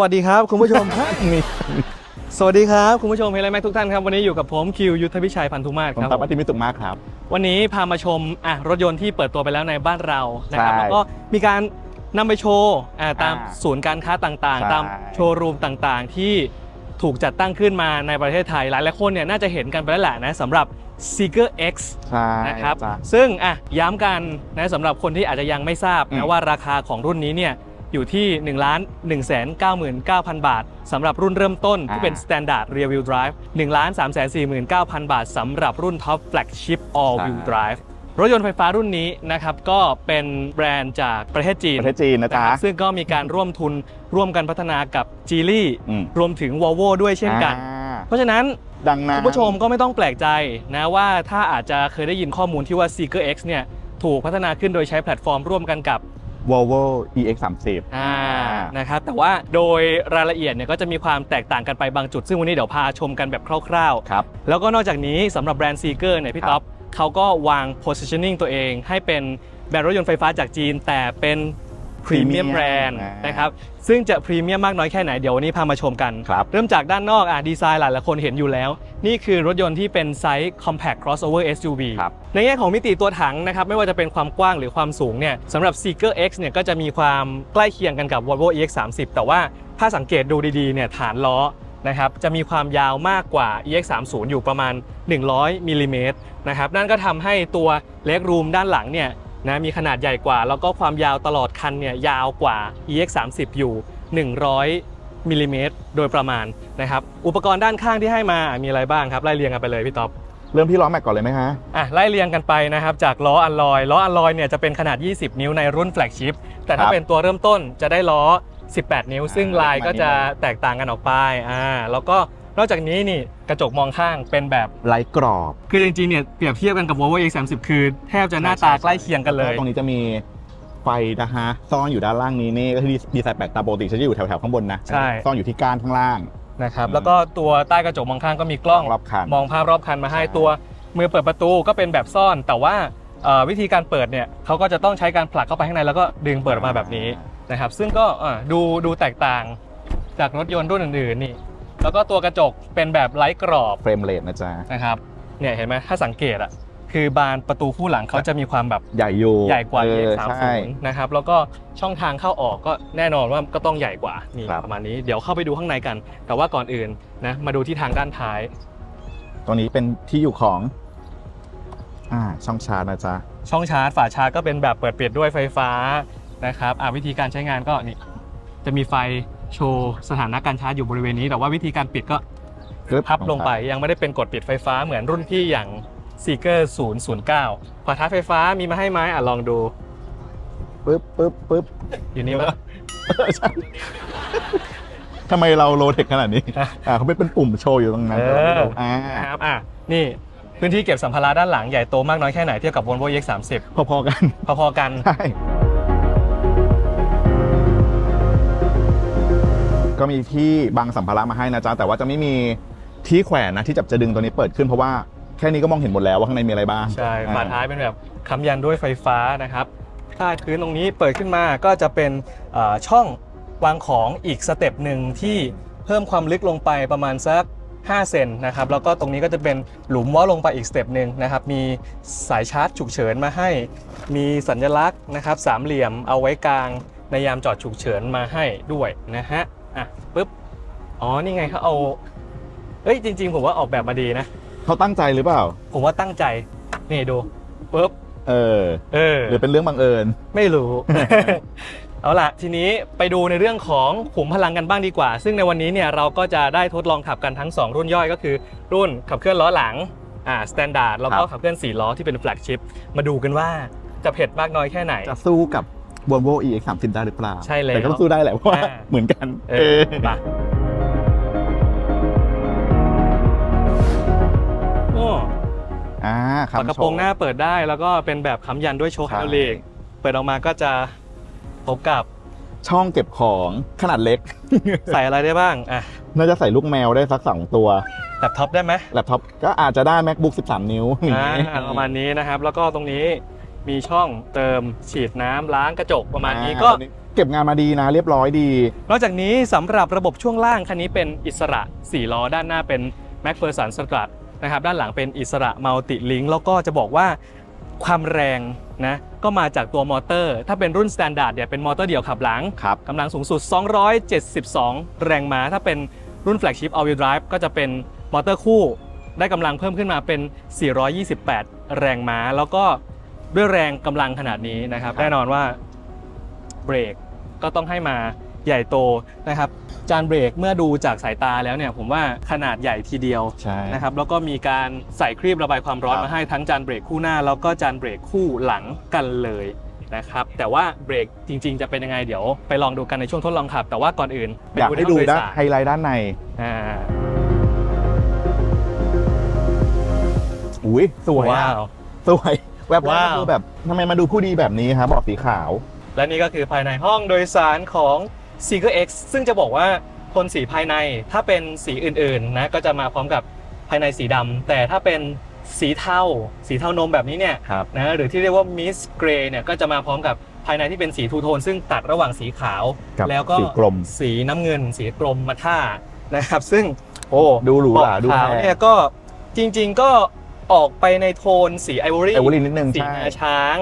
วัสดีครับคุณผู้ชม สวัสดีครับคุณผู้ชมเฮลแม็กทุกท่านครับวันนี้อยู่กับผมคิวยุทธพิชัยพันธุมาศผมครับ ตับอาทิตย์มิตุกมากครับ วันนี้พามาชมอะรถยนต์ที่เปิดตัวไปแล้วในบ้านเรานะครับใช่แล้วก็มีการนำไปโชว์อะตามอ่าศูนย์การค้าต่างใช่ ๆ ตามโชว์รูมต่างๆ ที่ถูกจัดตั้งขึ้นมาในประเทศไทย หลายๆคนเนี่ยน่าจะเห็นกันไปแล้วแหละนะสำหรับ Seeker X ใช่นะครับจ้ะ ซึ่งอะย้ำกันนะสำหรับคนที่อาจจะยังไม่ทราบอืนะม ว่าราคาของรุ่นนี้เนี่ย อยู่ที่1นึ่งล้านหนึ่งแสนเก้าหมื่นเก้าพันบาทสำหรับรุ่นเริ่มต้นที่เป็น Standard Rear Wheel Drive 1ล้านสามแสนสี่หมื่นเก้าพันบาทสำหรับรุ่น Top Flagship All Wheel Drive รถยนต์ไฟฟ้ารุ่นนี้นะครับก็เป็นแบรนด์จากประเทศจีนประเทศจีนนะจ๊ะนะครับซึ่งก็มีการร่วมทุนร่วมกันพัฒนากับจีลี่อืมรวมถึง Volvo ด้วยเช่นกันอ่าเพราะฉะนั้นดังนั้นคุณผู้ชมก็ไม่ต้องแปลกใจนะว่าถ้าอาจจะเคยได้ยินข้อมูลที่ว่า Seeker X เนี่ยถูกพัฒนาขึ้นโดยใช้แพลตฟอร์มร่วมกันกับ Volvo EX30 อ่านะครับแต่ว่าโดยรายละเอียดเนี่ยก็จะมีความแตกต่างกันไปบางจุด ซึ่งวันนี้เดี๋ยวพาชมกันแบบคร่าวครับๆแล้วก็นอกจากนี้สำหรับแบรนด์ Seeker เนี่ยพี่ครับ ท็อปเขาก็วาง positioning ตัวเองให้เป็นแบรนด์รถยนต์ไฟฟ้าจากจีน แต่เป็น พรีเมียม Premium แบรนด์อ่านนะครับซึ่งจะพรีเมียมมากน้อยแค่ไหนเดี๋ยววันนี้พามาชมกัน ครับเริ่มจากด้านนอกอะดีไซน์หลายๆคนเห็นอยู่แล้ว นี่คือรถยนต์ที่เป็นไซส์ compact crossover SUV ครับในแง่ของมิติตัวถังนะครับไม่ว่าจะเป็นความกว้างหรือความสูงเนี่ยสำหรับ Seeker X เนี่ยก็จะมีความใกล้เคียงกันกับ Volvo EX30 แต่ว่าถ้าสังเกตดูดีๆเนี่ยฐานล้อนะครับจะมีความยาวมากกว่า EX30 อยู่ประมาณ 100มิลลิเมตรนะครับนั่นก็ทำให้ตัวเล็กรูมด้านหลังเนี่ย นะมีขนาดใหญ่กว่า แล้วก็ความยาวตลอดคันเนี่ยยาวกว่า EX30 อยู่ 100มิลลิเมตรโดยประมาณนะครับอุปกรณ์ด้านข้างที่ให้มามีอะไรบ้างครับไล่เรียงกันไปเลยพี่ต๊อบเริ่มที่ล้อแม็กก่อนเลยไหมฮะอะไล่เรียงกันไปนะครับจากล้ออัลลอยล้ออัลลอยเนี่ยจะเป็นขนาด 20 นิ้วในรุ่นแฟลกชิพแต่ถ้าครับเป็นตัวเริ่มต้นจะได้ล้อ 18 นิ้ว ซึ่งลายประมาณก็จะนี้แตกต่างกันออกไปอ่าแล้วก็ นอกจากนี้นี่กระจกมองข้างเป็นแบบ ไร้กรอบคือจริงๆเนี่ยเปรียบเทียบกันกับ Volvo X30 คือแทบจะหน้าตาใกล้เคียงกันเลย ตรงนี้จะมีไฟนะฮะซ่อนอยู่ด้านล่างนี้นี่ก็คือดีไซน์แปลกตาปกติจะอยู่แถวๆข้างบนนะใช่ ซ่อนอยู่ที่ก้านข้างล่าง นะครับ อืมแล้วก็ตัวใต้กระจกมองข้างก็มีกล้อง รอบคันมองภาพรอบคันมาให้ใช่ ตัวมือเปิดประตูก็เป็นแบบซ่อน แต่ว่าเอ่อวิธีการเปิดเนี่ยเขาก็จะต้องใช้การผลักเข้าไปข้างในแล้วก็ดึงเปิดออกมาแบบนี้นะครับ ซึ่งก็เอ่อดูดูแตกต่างจากรถยนต์รุ่นอื่นๆนี่ แล้วก็ตัวกระจกเป็นแบบไร้กรอบเฟรมเรทนะจ๊ะ นะครับเนี่ยเห็นไหมถ้าสังเกตอะคือบานประตูคู่หลังเขาจะมีความแบบใหญ่อยู่ใหญ่กว่าเออ EX30 ใช่นะครับแล้วก็ช่องทางเข้าออกก็แน่นอนว่าก็ต้องใหญ่กว่านี่ครับ ประมาณนี้เดี๋ยวเข้าไปดูข้างในกัน แต่ว่าก่อนอื่นนะมาดูที่ทางด้านท้าย ตรงนี้เป็นที่อยู่ของ อ่า ช่องชาร์จนะจ๊ะ ช่องชาร์จฝาชาร์จก็เป็นแบบเปิดปิดด้วยไฟฟ้านะครับอะวิธีการใช้งานก็นี่จะมีไฟ โชว์สถานะการชาร์จอยู่บริเวณนี้ แต่ว่าวิธีการปิดก็ปึ๊บพับลงไปยังไม่ได้เป็นกดปิดไฟฟ้าเหมือนรุ่นพี่อย่าง Seeker 009ฝาท้ายไฟฟ้ามีมาให้ไหมอะลองดูปึ๊บปึ๊บปึ๊บอยู่นี่ปะใช่ทำไมเราโลเทคขนาดนี้ อะอ่าเขาเป็นเป็นปุ่มโชว์อยู่ตรงนั้นเออแต่เราไม่รู้อ่านะครับอะนี่พื้นที่เก็บสัมภาระด้านหลังใหญ่โตมากน้อยแค่ไหนเทียบกับ Volvo EX30 พอๆกัน พอๆกันใช่ ก็มีที่บางสัมภาระมาให้นะจ๊ะแต่ว่าจะไม่มีที่แขวนนะที่จะจะดึงตัวนี้เปิดขึ้นเพราะว่าแค่นี้ก็มองเห็นหมดแล้วว่าข้างในมีอะไรบ้างใช่อ่ฝาท้ายเป็นแบบค้ำยันด้วยไฟฟ้านะครับใต้พื้นตรงนี้เปิดขึ้นมาก็จะเป็นเอ่อช่องวางของอีกสเต็ปหนึ่งที่เพิ่มความลึกลงไปประมาณสัก5 เซนนะครับแล้วก็ตรงนี้ก็จะเป็นหลุมเว่าลงไปอีกสเต็ปหนึ่งนะครับมีสายชาร์จฉุกเฉินมาให้ มีสัญลักษณ์นะครับสามเหลี่ยมเอาไว้กลางในยามจอดฉุกเฉินมาให้ด้วยนะฮะ อะปุ๊บอ๋อนี่ไงเขาเอาเอ้ยจริง ๆ ผมว่าออกแบบมาดีนะเขาตั้งใจหรือเปล่า ผมว่าตั้งใจนี่ดูปุ๊บเออ เออ หรือเป็นเรื่องบังเอิญ ไม่รู้ เอาล่ะ ทีนี้ไปดูในเรื่องของขุมพลังกันบ้างดีกว่า ซึ่งในวันนี้เนี่ยเราก็จะได้ทดลองขับกันทั้ง 2 รุ่นย่อยก็คือ รุ่นขับเคลื่อนล้อหลังอ่าสแตนดาร์ดแล้วก็ครับขับเคลื่อน4ล้อที่เป็นแฟลกชิพมาดูกันว่าจะเผ็ดมากน้อยแค่ไหน จะสู้กับ Volvo EX30 ได้หรือเปล่า ใช่แล้วแต่ก็ต้องสู้ได้แหละเพราะว่าอ่า เหมือนกันเอเอออมา โอ้อ่าคฝากระโปรงหน้าเปิดได้แล้วก็เป็นแบบค้ำยันด้วยโชว์ไฮใช่ ดรอลิกเปิดออกมาก็จะพบกับช่องเก็บของขนาดเล็ก ใส่อะไรได้บ้างอะน่าจะใส่ลูกแมวได้สักสองตัวแล็ปท็อปได้ไหมแล็ปท็อปก็อาจจะได้ MacBook 13 นิ้วอย่างอ่านี้ประมาณนี้นะครับ แล้วก็ตรงนี้ มีช่องเติมฉีดน้ำล้างกระจกประมาณนี้อ่ก็ตรงเก็บงานมาดีนะเรียบร้อยดี นอกจากนี้สำหรับระบบช่วงล่างคันนี้เป็นอิสระ 4 ล้อ ด้านหน้าเป็น m a c p h e r s o n s t r a t นะครับด้านหลังเป็นอิสระ Multi Link แล้วก็จะบอกว่าความแรงนะก็มาจากตัวมอเตอร์ ถ้าเป็นรุ่น Standard เนี่ยเป็นมอเตอร์เดี่ยวขับหลังครับ กำลังสูงสุด 272 แรงม้า ถ้าเป็นรุ่น Flagship All Wheel Drive ก็จะเป็นมอเตอร์คู่ ได้กำลังเพิ่มขึ้นมาเป็น 428 แรงม้า แล้วก็ ด้วยแรงกำลังขนาดนี้นะครับ ครับ แน่นอนว่าเบรกก็ต้องให้มาใหญ่โตนะครับ จานเบรกเมื่อดูจากสายตาแล้วเนี่ย ผมว่าขนาดใหญ่ทีเดียวใช่ นะครับ แล้วก็มีการใส่ครีบระบายความร้อนครับ มาให้ทั้งจานเบรกคู่หน้า แล้วก็จานเบรกคู่หลังกันเลยนะครับ แต่ว่าเบรกจริง ๆ จะเป็นยังไงเดี๋ยวไปลองดูกันในช่วงทดลองขับ แต่ว่าก่อนอื่นไปอยากให้ดูในห้องโดยด้านสารไฮไลท์ด้านในอ่าอุ้ยสวยว้าอะวสวย แวบแรกว้าว ก็คือแบบทำไมมาดูผู้ดีแบบนี้ครับเบาะสีขาว และนี่ก็คือภายในห้องโดยสารของ s e e k e r X ซึ่งจะบอกว่าโทนสีภายในถ้าเป็นสีอื่นๆนะก็จะมาพร้อมกับภายในสีดำแต่ถ้าเป็นสีเทาสีเทานมแบบนี้เนี่ยครับ นะหรือที่เรียกว่ามิสเกรย์เนี่ยก็จะมาพร้อมกับภายในที่เป็นสีทูโทน ซึ่งตัดระหว่างสีขาว กับแล้วก็สีกลมสีน้ำเงิน สีกลมมาท่านะครับ ซึ่งโอ้ ดูหรูหราเบาะดูขาวแพง เนี่ยก็จริงๆก็ ออกไปในโทนสีไอวอรี่ไอวอรี่นิดนึงสีใช่งาช้าง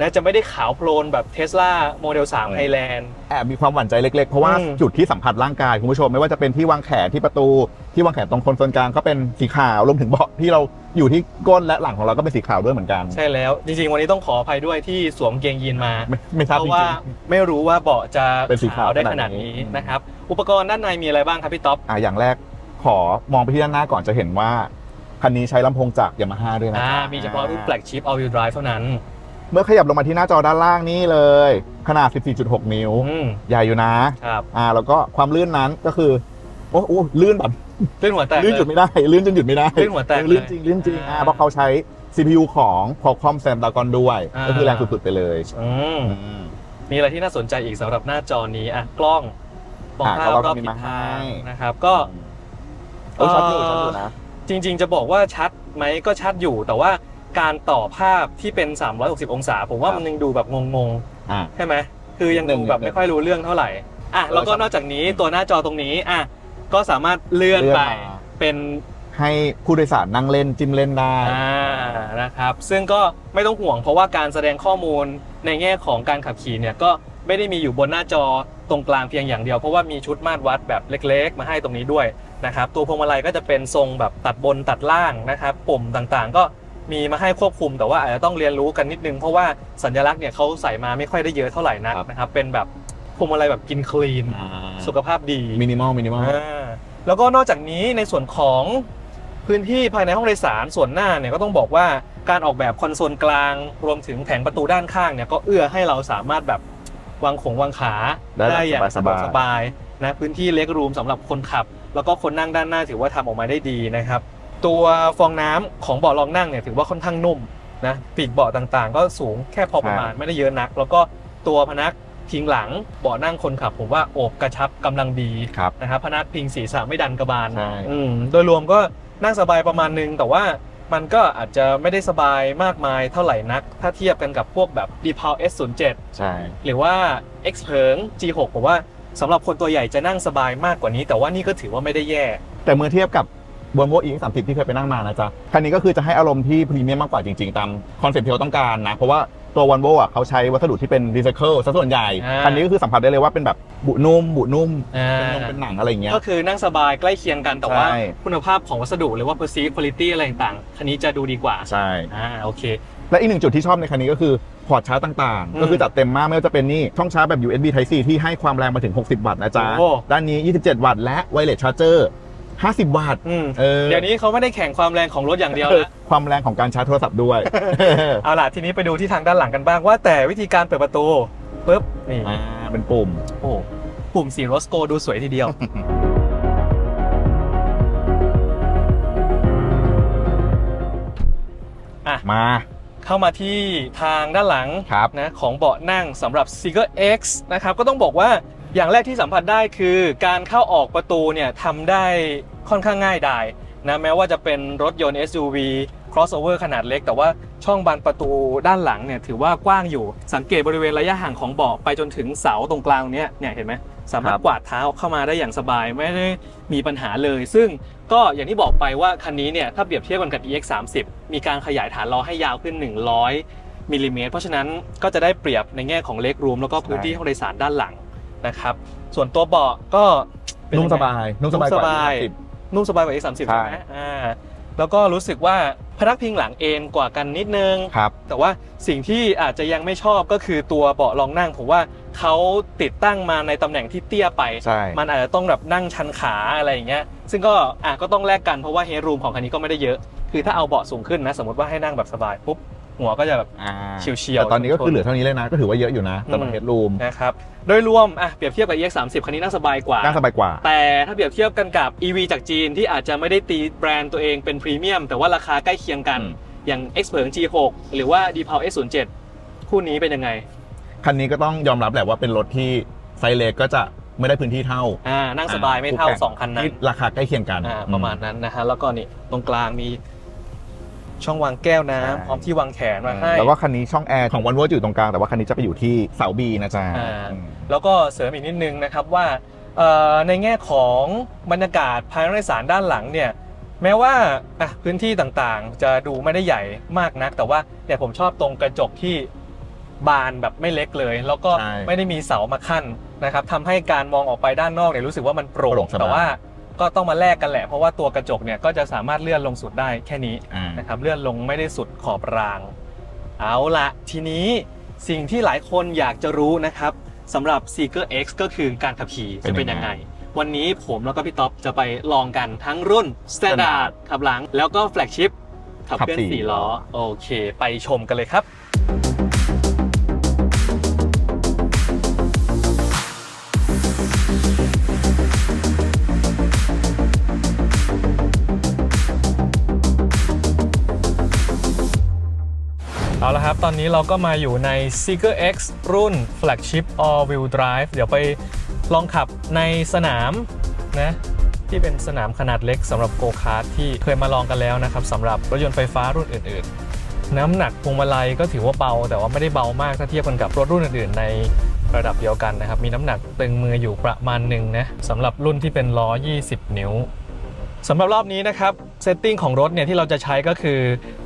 นะจะไม่ได้ขาวโพลนแบบเทสลาโมเดล3ไฮแลนด์ แอบมีความหวั่นใจเล็กๆ เพราะว่าอืม จุดที่สัมผัสร่างกายคุณผู้ชมไม่ว่าจะเป็นที่วางแขนที่ประตูที่วางแขนตรงคนส่วนกลางก็เป็นสีขาวรวมถึงเบาะที่เราอยู่ที่ก้นและหลังของเราก็เป็นสีขาวด้วยเหมือนกัน ใช่แล้วจริงๆ วันนี้ต้องขออภัยด้วยที่สวมเกงยีนมา ไม่ไม่ทราบเพจราะริว่าง ไม่รู้ว่าเบาะจะเป็นสีขาวได้ขขนานาดดนี้ นี้นะครับ อุปกรณ์ด้านในมีอะไรบ้างครับพี่ท็อป ๆอะอย่างแรกขอมองไปที่ด้านหน้าก่อนจะเห็นว่า คันนี้ใช้ลำโพงจากยามาฮ่าด้วยนะ อ่าจ๊ะมีเฉพาะรุ่น flagship all wheel drive เท่านั้นเมื่อขยับลงมาที่หน้าจอด้านล่างนี่เลย ขนาด 14.6 นิ้ว อืมใหญ่อยู่นะ ครับอ่า แล้วก็ความลื่นนั้นก็คือ โอ้โอ้ลื่นแบบลื่นหัวแตกลื่นหยุดเลยไม่ได้ ลื่นจนหยุดไม่ได้ลื่นหัวแตกเออลื่นจริงลื่นจริงอ่าอ่าเพราะเขาใช้ CPU ของ Qualcomm Snapdragon ด้วย อ่า ก็คือแรงสุดๆไปเลยอืม อืม มีอะไรที่น่าสนใจอีกสำหรับหน้าจอนี้อะกล้องมองอะภาพกล้องรอบมีทิศมาให้ ทางนะครับ ก็ เออชัดอยู่ชัดอยู่นะ จริง ๆ จะบอกว่าชัดไหมก็ชัดอยู่ แต่ว่าการต่อภาพที่เป็น 360 องศา ผมว่าครับมันยังดูแบบงงอ่า ๆใช่ไหมคือยังหนึ่ดูงแบบหนึ่งไม่ค่อยรู้เรื่องเท่าไหร่อะแล้วก็เออนอกจากนี้ตัวหน้าจอตรงนี้อะก็สามารถเลื่อนเลื่อนไปมา เป็นให้ผู้โดยสารนั่งเล่นจิ้มเล่นได้ อ่านะครับ ซึ่งก็ไม่ต้องห่วงเพราะว่าการแสดงข้อมูลในแง่ของการขับขี่เนี่ยก็ไม่ได้มีอยู่บนหน้าจอตรงกลางเพียงอย่างเดียว เพราะว่ามีชุดมาตรวัดแบบเล็ก ๆ มาให้ตรงนี้ด้วย นะครับตัวพวงมาลัยก็จะเป็นทรงแบบตัดบนตัดล่างนะครับปุ่มต่างๆ ก็มีมาให้ควบคุมแต่ว่าอาจจะต้องเรียนรู้กันนิดนึง เพราะว่าสัญลักษณ์เนี่ยเขาใส่มาไม่ค่อยได้เยอะเท่าไหร่นักครับ นะครับเป็นแบบพวงมาลัยแบบกินคลีน สุขภาพดีมินิมอลมินิมอล อ่าแล้วก็นอกจากนี้ในส่วนของพื้นที่ภายในห้องโดยสารส่วนหน้าเนี่ยก็ต้องบอกว่าการออกแบบคอนโซลกลาง รวมถึงแผงประตูด้านข้างเนี่ยก็เอื้อให้เราสามารถแบบวางของวางขาได้แบบอย่างสบายๆ สบายๆนะพื้นที่เล็กรูมสำหรับคนขับแล้วก็คนนั่งด้านหน้าถือว่าทำออกมาได้ดีนะครับ ตัวฟองน้ำของเบาะรองนั่งเนี่ยถือว่าค่อนข้างนุ่มนะปีกเบาะต่างๆ ก็สูงแค่พอประมาณไม่ได้เยอะนัก แล้วก็ตัวพนักพิงหลังเบาะนั่งคนขับผมว่าโอบกระชับกำลังดีครับนะครับพนักพิงศีรษะไม่ดันกระบาลใช่อืมโดยรวมก็นั่งสบายประมาณนึงแต่ว่ามันก็อาจจะไม่ได้สบายมากมายเท่าไหร่นัก ถ้าเทียบกันกับพวกแบบ d p a l S07 ใช่หรือว่า X เพิง G6 ผมว่า สำหรับคนตัวใหญ่จะนั่งสบายมากกว่านี้ แต่ว่านี่ก็ถือว่าไม่ได้แย่ แต่เมื่อเทียบกับ Volvo e 3 0ที่เคยไปนั่งมานะจ๊ะ คันนี้ก็คือจะให้อารมณ์ที่พรีเมียมมากกว่าจริงๆ ตามคอนเซ็ปต์ที่เราต้องการนะ เพราะว่าตัว Volvo อะเขาใช้วัสดุที่เป็นรีไซเคิลซะส่วนใหญ่ อ่า คันนี้ก็คือสัมผัสได้เลยว่าเป็นแบบบุนุ่ม บุนุ่มอ่าเป็นนงเป็นหนังอะไรอย่างเงี้ย ก็คือนั่งสบายใกล้เคียงกันแต่ว่าใช่ คุณภาพของวัสดุหรือว่า perceived quality อะไรต่างๆคันนี้จะดูดีกว่าใช่ อ่าโอเค และอีกหนึ่งจุดที่ชอบในคันนี้ก็คือพอร์ตชาร์จต่างอืมๆก็คือจัดเต็มมากไม่ว่าจะเป็นนี่ช่องชาร์จแบบ USB Type C ที่ให้ความแรงมาถึง 60 วัตต์นะจ๊ะ โอ้ ด้านนี้ 27 วัตต์และ Wireless Charger 50 วัตต์อืมเออเดี๋ยวนี้เขาไม่ได้แข่งความแรงของรถอย่างเดียวเออนะความแรงของการชาร์จโทรศัพท์ด้วย เอาล่ะทีนี้ไปดูที่ทางด้านหลังกันบ้างว่าแต่วิธีการเปิดประตูปุ๊บนี่อ่าเป็นปุ่ม โอ้ปุ่มสีโรสโกดูสวยทีเดียว มา เข้ามาที่ทางด้านหลังครับนะของเบาะนั่งสำหรับ s e e k e r X นะครับก็ต้องบอกว่าอย่างแรกที่สัมผัสได้คือการเข้าออกประตูเนี่ยทำได้ค่อนข้างง่ายดายนะแม้ว่าจะเป็นรถยนต์ SUV crossover ขนาดเล็ก แต่ว่าช่องบานประตูด้านหลังเนี่ยถือว่ากว้างอยู่สังเกตบริเวณระยะห่างของเบาะไปจนถึงเสาตรงกลางเนี้ยเนี่ยเห็นไหมสามารถครับกวาดเท้าเข้ามาได้อย่างสบายไม่ได้มีปัญหาเลย ซึ่ง ก็อย่างที่บอกไปว่าคันนี้เนี่ยถ้าเปรียบเทียบกันกับ EX 3 0มีการขยายฐานล้อให้ยาวขึ้น 100มิลลิเมตรเพราะฉะนั้นก็จะได้เปรียบในแง่ของเล็กรูมแล้วก็พื้นที่ห้องโดยสารด้านหลังนะครับ ส่วนตัวเบาะก็เป็นุ่มยังไงสบายนุ่มสบายกว่านุ่มสบายที่นุ่มสบายกว่า X30 ใช่ใช่ไหมอ่า แล้วก็รู้สึกว่าพนักพิงหลังเอนกว่ากันนิดนึง ครับ แต่ว่าสิ่งที่อาจจะยังไม่ชอบก็คือตัวเบาะรองนั่งผมว่าเขาติดตั้งมาในตำแหน่งที่เตี้ยไป ใช่ มันอาจจะต้องแบบนั่งชันขาอะไรอย่างเงี้ย ซึ่งก็อะก็ต้องแลกกันเพราะว่าเฮดรูมของคันนี้ก็ไม่ได้เยอะ คือถ้าเอาเบาะสูงขึ้นนะ สมมติว่าให้นั่งแบบสบายปุ๊บ หัวก็จะแบบอ่าเฉียวๆ แต่ตอนนี้ก็คือเหลือเท่านี้เลยนะ ก็ถือว่าเยอะอยู่นะสำหรับอืม เฮดรูมนะครับ โดยรวมอะเปรียบเทียบกับ EX30 คันนี้นั่งสบายกว่านั่งสบายกว่า แต่ถ้าเปรียบเทียบกันกับ EV จากจีนที่อาจจะไม่ได้ตีแบรนด์ตัวเองเป็นพรีเมียม แต่ว่าราคาใกล้เคียงกัน อืม อย่าง x p e r G6 หรือว่า d p a l S07 คู่นี้เป็นยังไง คันนี้ก็ต้องยอมรับแหละว่าเป็นรถที่ไซส์เล็กก็จะไม่ได้พื้นที่เท่าอ่านั่งสบายไม่เท่าคู่แข่2 คันนั้นที่ราคาใกล้เคียงกันอ่าประมาณนั้นนะฮะแล้วก็นี่ตรงกลางมี ช่องวางแก้วน้ำพร้อมที่วางแขนมาให้ แล้วก็คันนี้ช่องแอร์ของวันวอยู่ตรงกลาง แต่ว่าคันนี้จะไปอยู่ที่เสาบีนะจ๊ะอ่าอืมแล้วก็เสริมอีกนิดนึงนะครับว่าเอ่อในแง่ของบรรยากาศภายในโดยสารด้านหลังเนี่ยแม้ว่าอะพื้นที่ต่างๆ จะดูไม่ได้ใหญ่มากนัก แต่ว่าเนี่ยผมชอบตรงกระจกที่บานแบบไม่เล็กเลย แล้วก็ใช่ไม่ได้มีเสามาขั้นนะครับทำให้การมองออกไปด้านนอกเนี่ยรู้สึกว่ามันโปร่โปร่งงสบายแต่ว่า ก็ต้องมาแลกกันแหละ เพราะว่าตัวกระจกเนี่ยก็จะสามารถเลื่อนลงสุดได้แค่นี้อ่านะครับเลื่อนลงไม่ได้สุดขอบราง เอาละทีนี้สิ่งที่หลายคนอยากจะรู้นะครับสำหรับ Seeker X ก็คือการขับขี่เป็นจะเป็นยัยังงไงไง วันนี้ผมแล้วก็พี่ต๊อบจะไปลองกันทั้งรุ่น Standard ขับหลัง แล้วก็ Flagship ขับเคลื่อนขับสี่ สี่ล้อ โอเค ไปชมกันเลยครับ เอาละครับ ตอนนี้เราก็มาอยู่ใน Seeker X รุ่น Flagship All Wheel Drive เดี๋ยวไปลองขับในสนามนะที่เป็นสนามขนาดเล็กสำหรับโกคาร์ทที่เคยมาลองกันแล้วนะครับสำหรับรถยนต์ไฟฟ้ารุ่นอื่น ๆ น้ำหนักพวงมาลัยก็ถือว่าเบา แต่ว่าไม่ได้เบามากถ้าเทียบกันกับรถรุ่นอื่น ๆ ในระดับเดียวกันนะครับ มีน้ำหนักตึงมืออยู่ประมาณหนึ่งนะสำหรับรุ่นที่เป็นล้อ 20 นิ้วสำหรับรอบนี้นะครับ เซตติ้งของรถเนี่ยที่เราจะใช้ก็คือ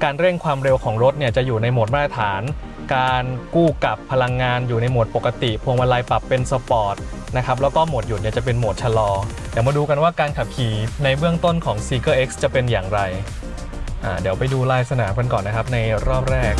การเร่งความเร็วของรถเนี่ยจะอยู่ในโหมดมาตรฐาน การกู้กลับพลังงานอยู่ในโหมดปกติ พวงมาลัยปรับเป็นสปอร์ตนะครับแล้วก็โหมดหยุดเนี่ยจะเป็นโหมดชะลอ เดี๋ยวมาดูกันว่าการขับขี่ในเบื้องต้นของ Seeker X จะเป็นอย่างไร เดี๋ยวไปดูลายสนามกันก่อนนะครับในรอบแรก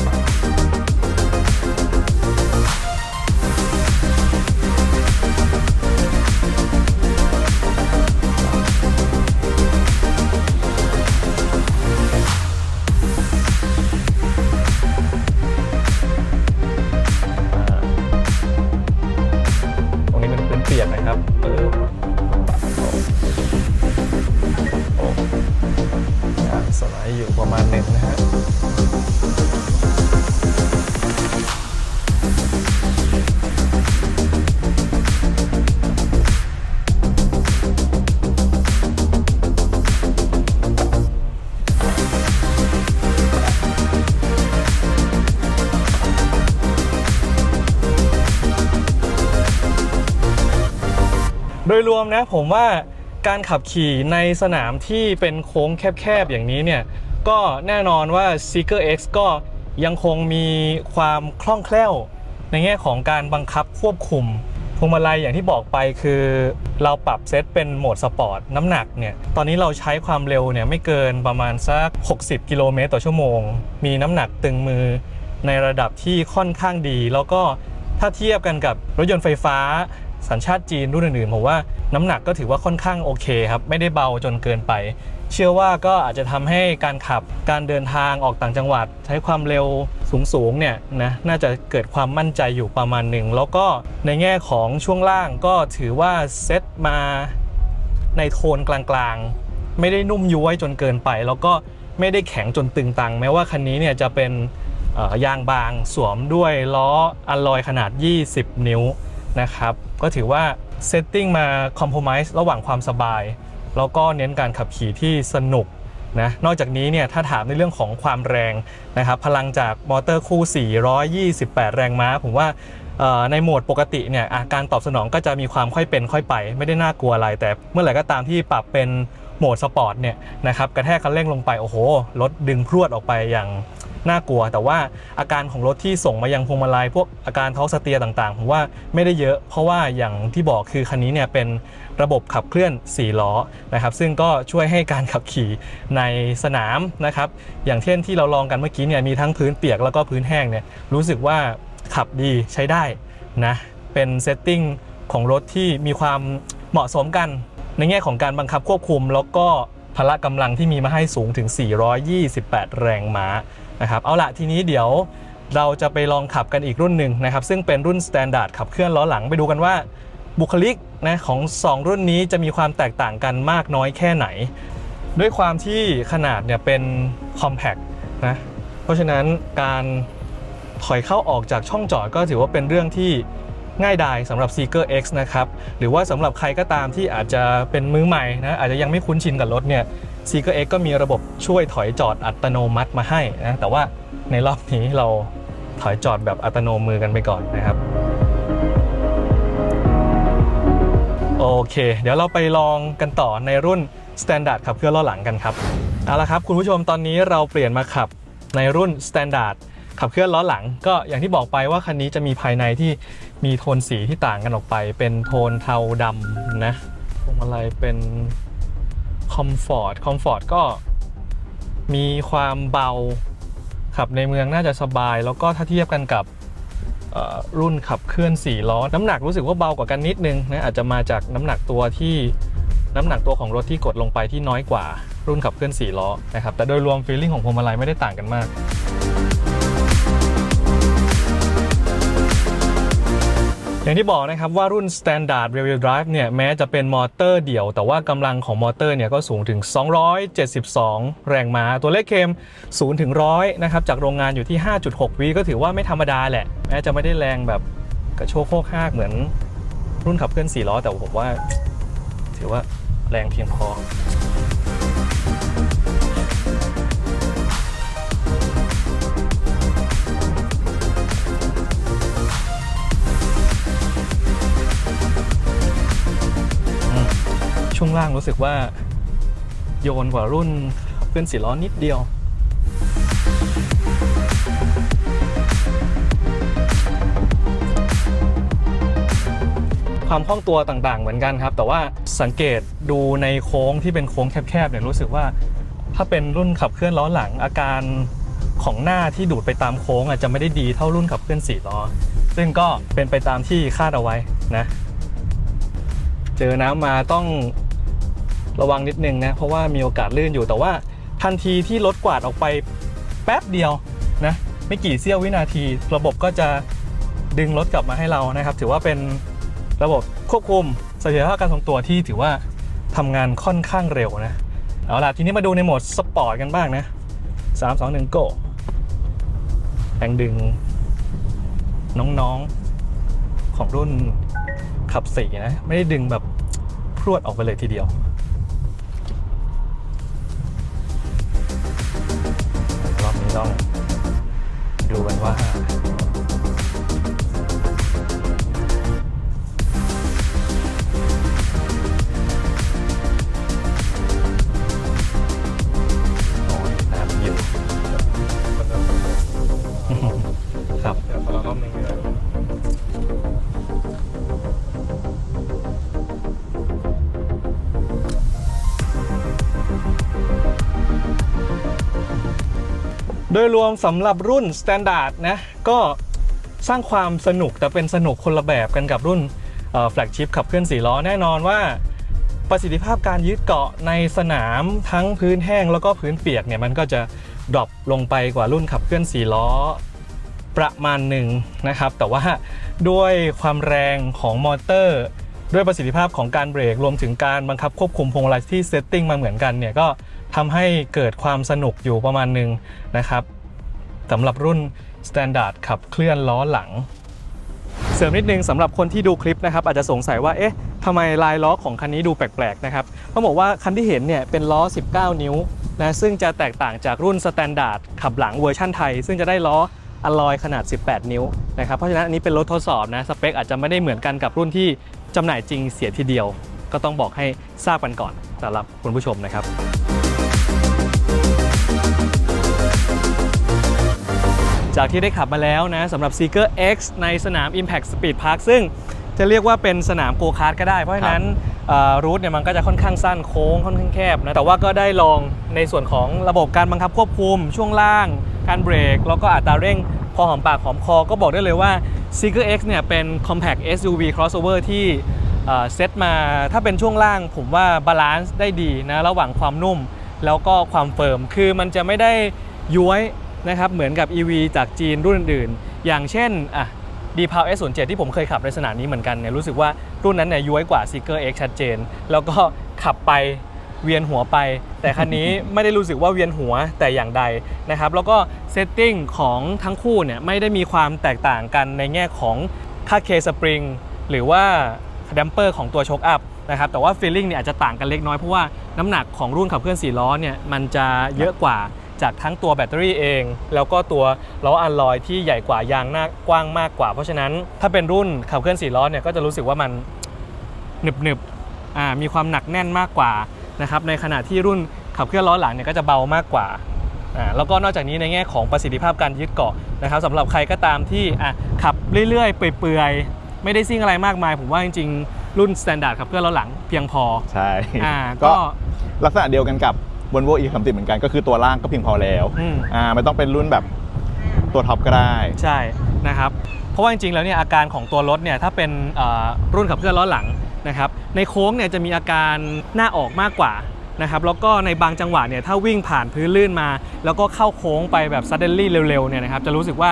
ยรวมนะผมว่าการขับขี่ในสนามที่เป็นโค้งแคบๆอย่างนี้เนี่ย ก็แน่นอนว่า Seeker X ก็ยังคงมีความคล่องแคล่ว ในแง่ของการบังคับควบคุมพวงมาลัยอย่างที่บอกไปคือเราปรับเซตเป็นโหมดสปอร์ตน้ำหนักเนี่ย ตอนนี้เราใช้ความเร็วเนี่ยไม่เกินประมาณสัก 60 กิโลเมตรต่อชั่วโมง มีน้ำหนักตึงมือในระดับที่ค่อนข้างดี แล้วก็ถ้าเทียบกันกับรถยนต์ไฟฟ้า สัญชาติจีนรุ่นอื่นๆผมว่าน้ำหนักก็ถือว่าค่อนข้างโอเคครับไม่ได้เบาจนเกินไป เชื่อว่าก็อาจจะทำให้การขับการเดินทางออกต่างจังหวัด ใช้ความเร็วสูงๆเนี่ยนะน่าจะเกิดความมั่นใจอยู่ประมาณหนึ่งแล้วก็ในแง่ของช่วงล่างก็ถือว่าเซตมาในโทนกลางๆ ไม่ได้นุ่มย้วยจนเกินไป แล้วก็ไม่ได้แข็งจนตึงตังแม้ว่าคันนี้เนี่ยจะเป็นยางบางสวมด้วยล้ออัลลอยขนาด 20 นิ้ว นะครับ ก็ถือว่าเซตติ้งมาคอม p r o m i s e ระหว่างความสบาย แล้วก็เน้นการขับขี่ที่สนุกนะนอกจากนี้เนี่ยถ้าถามในเรื่องของความแรงนะครับพลังจากมอเตอร์คู่ 428 แรงม้า ผมว่าในโหมดปกติเนี่ยอาการตอบสนองก็จะมีความค่อยเป็นค่อยไป ไม่ได้น่ากลัวอะไร แต่เมื่อไหร่ก็ตามที่ปรับเป็น โหมดสปอร์ตเนี่ยนะครับกระแทกคันเร่งลงไปโอ้โหรถดึงพรวดออกไปอย่างน่ากลัว แต่ว่าอาการของรถที่ส่งมายังพวงมาลัยพวกอาการท้อสเตียร์ต่างๆผมว่าไม่ได้เยอะ เพราะว่าอย่างที่บอกคือคันนี้เนี่ยเป็นระบบขับเคลื่อน4ล้อนะครับซึ่งก็ช่วยให้การขับขี่ในสนามนะครับอย่างเช่นที่เราลองกันเมื่อกี้เนี่ยมีทั้งพื้นเปียกแล้วก็พื้นแห้งเนี่ยรู้สึกว่าขับดีใช้ได้นะเป็นเซตติ้งของรถที่มีความเหมาะสมกัน ในแง่ของการบังคับควบคุม แล้วก็พละกำลังที่มีมาให้สูงถึง 428 แรงม้านะครับเอาละทีนี้เดี๋ยวเราจะไปลองขับกันอีกรุ่นหนึ่งนะครับ ซึ่งเป็นรุ่น Standard ขับเคลื่อนล้อหลังไปดูกันว่าบุคลิกนะของ 2 รุ่นนี้จะมีความแตกต่างกันมากน้อยแค่ไหน ด้วยความที่ขนาดเนี่ยเป็น compact นะเพราะฉะนั้นการถอยเข้าออกจากช่องจอดก็ถือว่าเป็นเรื่องที่ ง่ายดายสำหรับ Seeker X นะครับ หรือว่าสำหรับใครก็ตามที่อาจจะเป็นมือใหม่นะอาจจะยังไม่คุ้นชินกับรถเนี่ย Seeker X ก็มีระบบช่วยถอยจอดอัตโนมัติมาให้นะแต่ว่าในรอบนี้เราถอยจอดแบบอัตโนมือกันไปก่อนนะครับโอเค เดี๋ยวเราไปลองกันต่อในรุ่น Standard ขับเคลื่อนล้อหลังกันครับเอาละครับ คุณผู้ชมตอนนี้เราเปลี่ยนมาขับในรุ่น Standard ขับเคลื่อนล้อหลัง ก็อย่างที่บอกไปว่าคันนี้จะมีภายในที่มีโทนสีที่ต่างกันออกไป เป็นโทนเทาดำนะพวงมาลัยเป็น Comfort Comfort ก็มีความเบาขับในเมืองน่าจะสบาย แล้วก็ถ้าเทียบกันกับรุ่นขับเคลื่อน4ล้อ น้ำหนักรู้สึกว่าเบากว่ากันนิดนึงนะอาจจะมาจากน้ำหนักตัวที่น้ำหนักตัวของรถที่กดลงไปที่น้อยกว่ารุ่นขับเคลื่อน4ล้อนะครับแต่โดยรวมฟีลลิ่งของพวงมาลัยไม่ได้ต่างกันมาก อย่างที่บอกนะครับว่ารุ่น Standard Rear Wheel Drive เนี่ยแม้จะเป็นมอเตอร์เดี่ยว แต่ว่ากำลังของมอเตอร์เนี่ยก็สูงถึง 272 แรงม้า ตัวเลขเคม0ถึง100 นะครับ จากโรงงานอยู่ที่ 5.6 วิก็ถือว่าไม่ธรรมดาแหละ แม้จะไม่ได้แรงแบบกระโชกโคกหากเหมือนรุ่นขับเคลื่อน4ล้อ แต่ผมว่า ถือว่าแรงเพียงพอ รู้สึกว่าโยนกว่ารุ่นขับเคลื่อนสี่ล้อนิดเดียว ความคล่องตัวต่างๆ เหมือนกันครับ แต่ว่าสังเกตดูในโค้งที่เป็นโค้งแคบๆเนี่ยรู้สึกว่า ถ้าเป็นรุ่นขับเคลื่อนล้อหลังอาการของหน้าที่ดูดไปตามโค้งอาจจะไม่ได้ดีเท่ารุ่นขับเคลื่อน4ล้อ ซึ่งก็เป็นไปตามที่คาดเอาไว้นะ เจอน้ำมาต้อง ระวังนิดนึงนะเพราะว่ามีโอกาสลื่นอยู่แต่ว่าทันทีที่รถกวาดออกไปแป๊บเดียวนะไม่กี่เสี้ยววินาที ระบบก็จะดึงรถกลับมาให้เรานะครับ ถือว่าเป็นระบบควบคุมเสถียรภาพการทรงตัวที่ถือว่าทำงานค่อนข้างเร็วนะเอาล่ะทีนี้มาดูในโหมดสปอร์ตกันบ้างนะ3 2 1 go แรงดึงน้องๆของรุ่นขับสีนะ ไม่ได้ดึงแบบพรวดออกไปเลยทีเดียว ต้องดูกันว่า โดยรวมสำหรับรุ่น Standard นะ ก็สร้างความสนุกแต่เป็นสนุกคนละแบบกันกับรุ่นแฟลกชิพขับเคลื่อน4ล้อแน่นอนว่า ประสิทธิภาพการยึดเกาะในสนามทั้งพื้นแห้งแล้วก็พื้นเปียกเนี่ยมันก็จะดรอปลงไปกว่ารุ่นขับเคลื่อน4ล้อประมาณหนึ่งนะครับ แต่ว่าด้วยความแรงของมอเตอร์ ด้วยประสิทธิภาพของการเบรกรวมถึงการบังคับควบคุมพวงมาลัยที่เซตติ้งมาเหมือนกันเนี่ยก็ ทำให้เกิดความสนุกอยู่ประมาณหนึ่งนะครับสำหรับรุ่น Standard ขับเคลื่อนล้อหลัง เสริมนิดนึงสำหรับคนที่ดูคลิปนะครับอาจจะสงสัยว่าเอ๊ะทำไมลายล้อของคันนี้ดูแปลกๆนะครับต้องบอกว่าคันที่เห็นเนี่ยเป็นล้อ 19 นิ้วนะซึ่งจะแตกต่างจากรุ่นสแตนดาร์ดขับหลังเวอร์ชั่นไทย ซึ่งจะได้ล้ออลลอยขนาด 18 นิ้วนะครับเพราะฉะนั้นอันนี้เป็นรถทดสอบนะสเปคอาจจะไม่ได้เหมือนกันกับรุ่นที่จำหน่ายจริงเสียทีเดียว ก็ต้องบอกให้ทราบกันก่อนสำหรับคุณผู้ชมนะครับ จากที่ได้ขับมาแล้วนะสำหรับ Seeker X ในสนาม Impact Speed Park ซึ่งจะเรียกว่าเป็นสนามโกคาร์ทก็ได้ เพราะฉะนั้นรูทเนี่ยมันก็จะค่อนข้างสั้นโค้งค่อนข้างแคบนะแต่ว่าก็ได้ลองในส่วนของระบบการบังคับควบคุม ช่วงล่าง การเบรก แล้วก็อัตราเร่งพอหอมปากหอมคอก็บอกได้เลยว่า Seeker X เนี่ยเป็น compact SUV crossover ที่เอ่เซตมาถ้าเป็นช่วงล่างผมว่าบาลานซ์ได้ดีนะระหว่างความนุ่มแล้วก็ความเฟิร์ม คือมันจะไม่ได้ย้วย นะครับเหมือนกับ EV จากจีนรุ่นอื่นๆ อย่างเช่นอะ d p o w S07 ที่ผมเคยขับในสนามนี้เหมือนกันเนี่ยรู้สึกว่ารุ่นนั้นเนี่ยย้วยกว่า Seeker X ชัดเจน แล้วก็ขับไปเวียนหัวไป แต่คันนี้ไม่ได้รู้สึกว่าเวียนหัวแต่อย่างใดนะครับแล้วก็เซตติ้งของทั้งคู่เนี่ยไม่ได้มีความแตกต่างกันในแง่ของค่าเคสปริงหรือว่าดัมเปอร์ของตัวโชคอัพนะครับแต่ว่าฟีลลิ่งเนี่ยอาจจะต่างกันเล็กน้อยเพราะว่าน้ำหนักของรุ่นขับเคลื่อน4ล้อเนี่ยมันจะเยอะกว่า จากทั้งตัวแบตเตอรี่เอง แล้วก็ตัวล้ออัลลอยที่ใหญ่กว่ายางหน้ากว้างมากกว่า เพราะฉะนั้นถ้าเป็นรุ่นขับเคลื่อน4ล้อเนี่ยก็จะรู้สึกว่ามันหนึบหนึบๆอ่ามีความหนักแน่นมากกว่านะครับในขณะที่รุ่นขับเคลื่อนล้อหลังเนี่ยก็จะเบามากกว่าอ่าแล้วก็นอกจากนี้ในแง่ของประสิทธิภาพการยึดเกาะนะครับสำหรับใครก็ตามที่อะขับเรื่อยๆเปื่อยๆไม่ได้ซิ่งอะไรมากมาย ผมว่าจริงๆ รุ่นสแตนดาร์ดขับเคลื่อนล้อหลังเพียงพอใช่อ่าก็ก็ลักษณะเดียวกันกับ Volvo E30 เหมือนกันก็คือตัวล่างก็เพียงพอแล้วอืม อ่าไม่ต้องเป็นรุ่นแบบตัวท็อปก็ได้ ใช่นะครับ เพราะว่าจริงๆ แล้วเนี่ยอาการของตัวรถเนี่ยถ้าเป็นเอ่อรุ่นขับเคลื่อนล้อหลังนะครับ ในโค้งเนี่ยจะมีอาการหน้าออกมากกว่านะครับแล้วก็ในบางจังหวะเนี่ยถ้าวิ่งผ่านพื้นลื่นมา แล้วก็เข้าโค้งไปแบบซัดเดนลี่เร็วๆเนี่ยนะครับจะรู้สึกว่า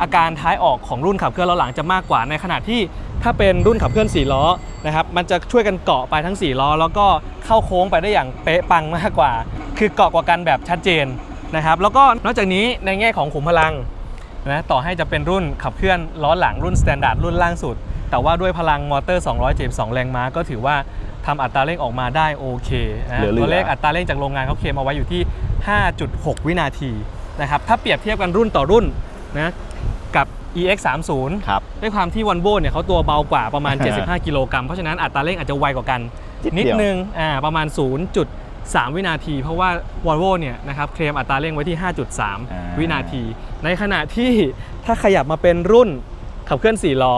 อาการท้ายออกของรุ่นขับเคลื่อนล้อหลังจะมากกว่าในขณะที่ถ้าเป็นรุ่นขับเคลื่อน4ล้อนะครับมันจะช่วยกันเกาะไปทั้ง4ล้อแล้วก็เข้าโค้งไปได้อย่างเป๊ะปังมากกว่า คือเกาะกว่ากันแบบชัดเจนนะครับแล้วก็นอกจากนี้ในแง่ของขุมพลังนะต่อให้จะเป็นรุ่นขับเคลื่อนล้อหลังรุ่นสแตนดาร์ดรุ่นล่างสุด แต่ว่าด้วยพลังมอเตอร์ 272 แรงม้าก็ถือว่าทำอัตราเร่งออกมาได้โอเคนะเหลือๆตัวเลขอัตราเร่งจากโรงงานเขาเคลมเอาไว้อยู่ที่ 5.6 วินาทีนะครับถ้าเปรียบเทียบกันรุ่นต่อรุ่น นะกับ EX30 ครับ ด้วยความที่วันโบเนี่ยเขาตัวเบากว่าประมาณ 75 กิโลกรัมเพราะฉะนั้นอัตราเร่งอาจจะไวกว่ากัน นิดเดีนิยวดนึงอ่าประมาณ 0.3 วินาที เพราะว่า Volvo เนี่ยนะครับเคลมอัตราเร่งไว้ที่ 5.3 วินาที ในขณะที่ถ้าขยับมาเป็นรุ่นขับเคลื่อน 4 ล้อ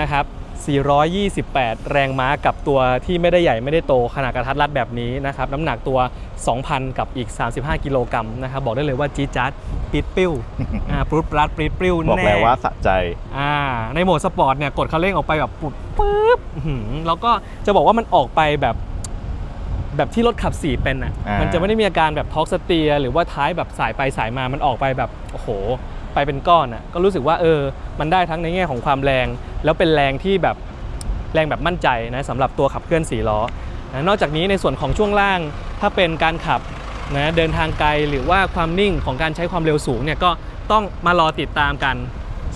นะครับ 428 แรงม้ากับตัวที่ไม่ได้ใหญ่ไม่ได้โตขนาดกระทัดรัดแบบนี้นะครับน้ำหนักตัว 2,000 กับอีก 35 กิโลกรัมนะครับบอกได้เลยว่าจี๊ดจ๊าดปีดปิ้วอ่าปรุดปรัดปรีดปริ้วบอกแน่แล้วว่าสะใจอ่าในโหมดสปอร์ตเนี่ยกดคันเร่งออกไปแบบปุ๊บปุ๊บอื้อหือแล้วก็จะบอกว่ามันออกไปแบบแบบที่รถขับ4เป็นอะอ่ามั มันจะไม่ได้มีอาการแบบท็อกสเตียหรือว่าท้ายแบบสายไปสายมามันออกไปแบบโอ้โห ไปเป็นก้อนอะก็รู้สึกว่าเออมันได้ทั้งในแง่ของความแรง แล้วเป็นแรงที่แบบแรงแบบมั่นใจนะสำหรับตัวขับเคลื่อน4ล้อนะนอกจากนี้ในส่วนของช่วงล่างถ้าเป็นการขับนะเดินทางไกลหรือว่าความนิ่งของการใช้ความเร็วสูงเนี่ยก็ต้องมารอติดตามกัน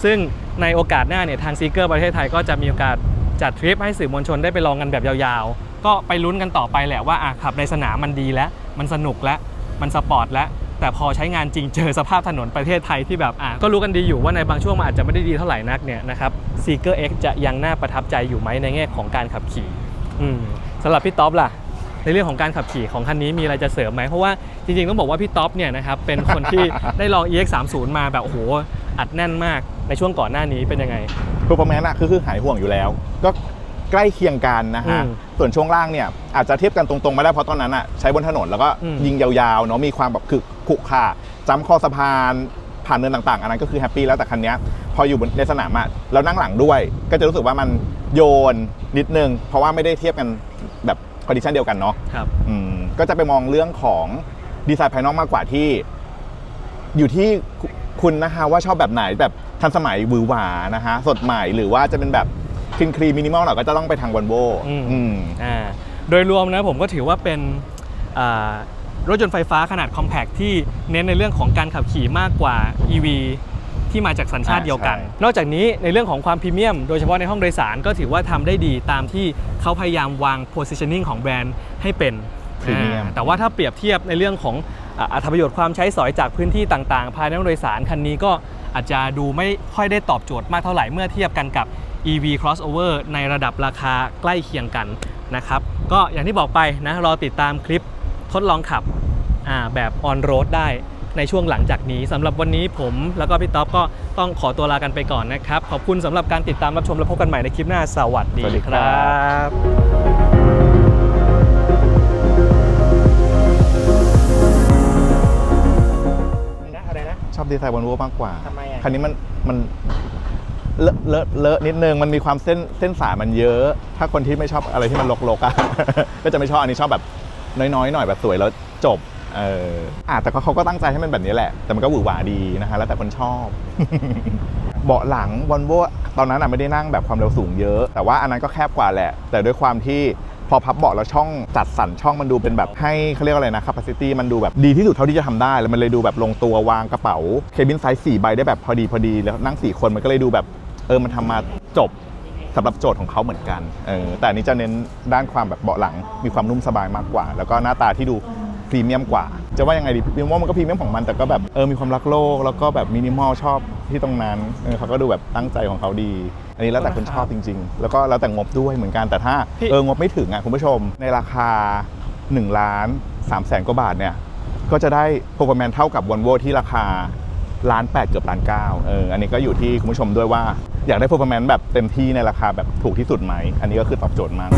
ซึ่งในโอกาสหน้าเนี่ยทางซีเกอร์ประเทศไทยก็จะมีโอกาสจัดทริปให้สื่อมวลชนได้ไปลองกันแบบยาวๆ ก็ไปลุ้นกันต่อไปแหละว่าอะขับในสนามมันดีแล้ว มันสนุกแล้ว มันสปอร์ตแล้ว แต่พอใช้งานจริงเจอสภาพถนนประเทศไทยที่แบบอะก็รู้กันดีอยู่ว่าในบางช่วงมันอาจจะไม่ได้ดีเท่าไหร่นักเนี่ยนะครับซีเกอร์เจะยังน่าประทับใจอยู่ไหมในแง่ของการขับขี่อืมสำหรับพี่ต๊อปล่ะในเรื่องของการขับขี่ของคันนี้มีอะไรจะเสริมไหมเพราะว่าจริงๆต้องบอกว่าพี่ต๊อปเนี่ยนะครับเป็นคนที่ได้ลอง EX30 มาแบบโอ้โหอัดแน่นมากในช่วงก่อนหน้านี้เป็นยังไง p e r f o r m a n c e อะคือคือหายห่วงอยู่แล้ว ก็ใกล้เคียงกันนะฮะอืมส่วนช่วงล่างเนี่ยอาจจะเทียบกันตรงๆไม่ได้เพราะตอนนั้นอะใช้บนถนนแล้วก็อืมยิงยาวๆเนาะมีความแบบคือ ขรุขระจำคอสะพานผ่านเนินต่างๆ อันนั้นก็คือแฮปปี้แล้วแต่คันเนี้ยพออยู่บนในสนามอะแล้วนั่งหลังด้วย ก็จะรู้สึกว่ามันโยนนิดนึง เพราะว่าไม่ได้เทียบกันแบบคอนดิชันเดียวกันเนาะครับอืมก็จะไปมองเรื่องของดีไซน์ภายนอกมากกว่าที่ อยู่ที่คุคุณนะคะว่าชอบแบบไหนแบบทันสมัยหวือหวานะฮะสดใหม่หรือว่าจะเป็นแบบคลีนคลีมินิมอลหน่อยก็จะต้องไปทางวันโวอืมอืมอ่าโดยรวมนะผมก็ถือว่าเป็นอ่า รถยนต์ไฟฟ้าขนาดคอมแพคที่เน้นในเรื่องของการขับขี่มากกว่า EV ที่มาจากสัญชาติอ่าเดียวกันใช่นอกจากนี้ในเรื่องของความพรีเมียม โดยเฉพาะในห้องโดยสารก็ถือว่าทำได้ดีตามที่เขาพยายามวาง positioning ของแบรนด์ให้เป็นพรีเมียมอ่าแต่ว่าถ้าเปรียบเทียบในเรื่องของอะอัธประโยชน์ความใช้สอยจากพื้นที่ต่างๆ ภายในรถโดยสารคันนี้ก็อาจจะดูไม่ค่อยได้ตอบโจทย์มากเท่าไหร่เมื่อเทียบกันกับ EV crossover ในระดับราคาใกล้เคียงกันนะครับ ก็อย่างที่บอกไปนะรอติดตามคลิป ทดลองขับอ่าแบบออนโรดได้ในช่วงหลังจากนี้สำหรับวันนี้ผมแล้วก็พี่ต๊อบก็ต้องขอตัวลากันไปก่อนนะครับ ขอบคุณสำหรับการติดตามรับชมและพบกันใหม่ในคลิปหน้าสวัสดีสวัสดีคครัรับนะอะไรนะชอบดีไซน์วอลโวมากกว่าทำไมอะคันนี้มันมันเลอะเลอะเลอะนิดนึง มันมีความเส้นเส้นสายมันเยอะ ถ้าคนที่ไม่ชอบอะไรที่มันรกๆอะ ก็จะไม่ชอบ อันนี้ชอบแบบ น้อยๆหน่อยแบบสวยแล้วจบเอออะแต่เขาก็ตั้งใจให้มันแบบนี้แหละ แต่มันก็หวือหวาดีนะฮะแล้วแต่คนชอบ เบาะหลังวอลโวตอนนั้นอะไม่ได้นั่งแบบความเร็วสูงเยอะ แต่ว่าอันนั้นก็แคบกว่าแหละ แต่ด้วยความที่พอพับเบาะแล้วช่องจัดสรรช่องมันดูเป็นแบบให้เขาเรียกว่าอะไรนะ capacity มันดูแบบดีที่สุดเท่าที่จะทำได้ แล้วมันเลยดูแบบลงตัววางกระเป๋า เคบินไซส์4ใบได้แบบพอดีพอดี แล้วนั่ง 4 คนมันก็เลยดูแบบเออมันทำมาจบ สำหรับโจทย์ของเขาเหมือนกันเออแต่อันนี้จะเน้นด้านความแบบเบาะหลัง มีความนุ่มสบายมากกว่า แล้วก็หน้าตาที่ดูพรีเมียมกว่า จะว่ายังไงดีพรีเมียมว่ามันก็พรีเมียมของมันแต่ก็แบบเออมีความรักโลก แล้วก็แบบมินิมอลชอบที่ตรงนั้นเออเขาก็ดูแบบตั้งใจของเขาดี อันนี้แล้วแต่คนชอบจริง ๆ แล้วก็แล้วแต่งบด้วยเหมือนกันแต่ถ้าพี่เอองบไม่ถึงอะคุณผู้ชมในราคา1ล้าน3แสนกว่าบาทเนี่ยก็จะได้โปรแกรมเท่ากับวอลโวที่ราคาล้านแปดเกือบล้านเก้าเอออันนี้ก็อยู่ที่คุณผู้ชมด้วยว่า อยากได้ performance แบบเต็มที่ในราคาแบบถูกที่สุดไหม อันนี้ก็คือตอบโจทย์มาก